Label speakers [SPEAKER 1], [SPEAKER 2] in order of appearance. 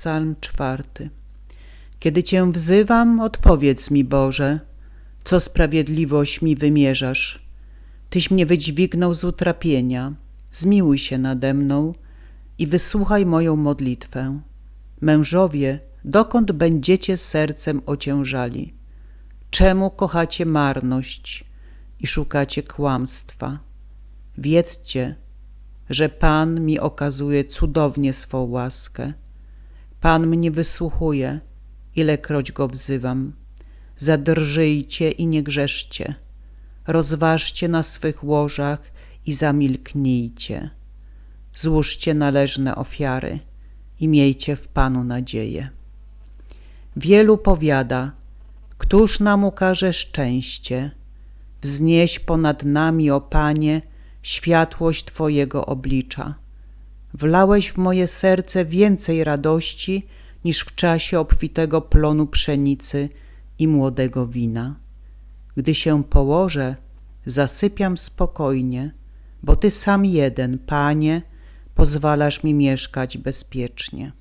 [SPEAKER 1] Psalm czwarty. Kiedy Cię wzywam, odpowiedz mi, Boże, co sprawiedliwość mi wymierzasz. Tyś mnie wydźwignął z utrapienia, zmiłuj się nade mną i wysłuchaj moją modlitwę. Mężowie, dokąd będziecie sercem ociężali? Czemu kochacie marność i szukacie kłamstwa? Wiedzcie, że Pan mi okazuje cudownie swą łaskę. Pan mnie wysłuchuje, ilekroć go wzywam. Zadrżyjcie i nie grzeszcie. Rozważcie na swych łożach i zamilknijcie. Złóżcie należne ofiary i miejcie w Panu nadzieję. Wielu powiada, któż nam ukaże szczęście? Wznieś ponad nami, o Panie, światłość Twojego oblicza. Wlałeś w moje serce więcej radości niż w czasie obfitego plonu pszenicy i młodego wina. Gdy się położę, zasypiam spokojnie, bo Ty sam jeden, Panie, pozwalasz mi mieszkać bezpiecznie.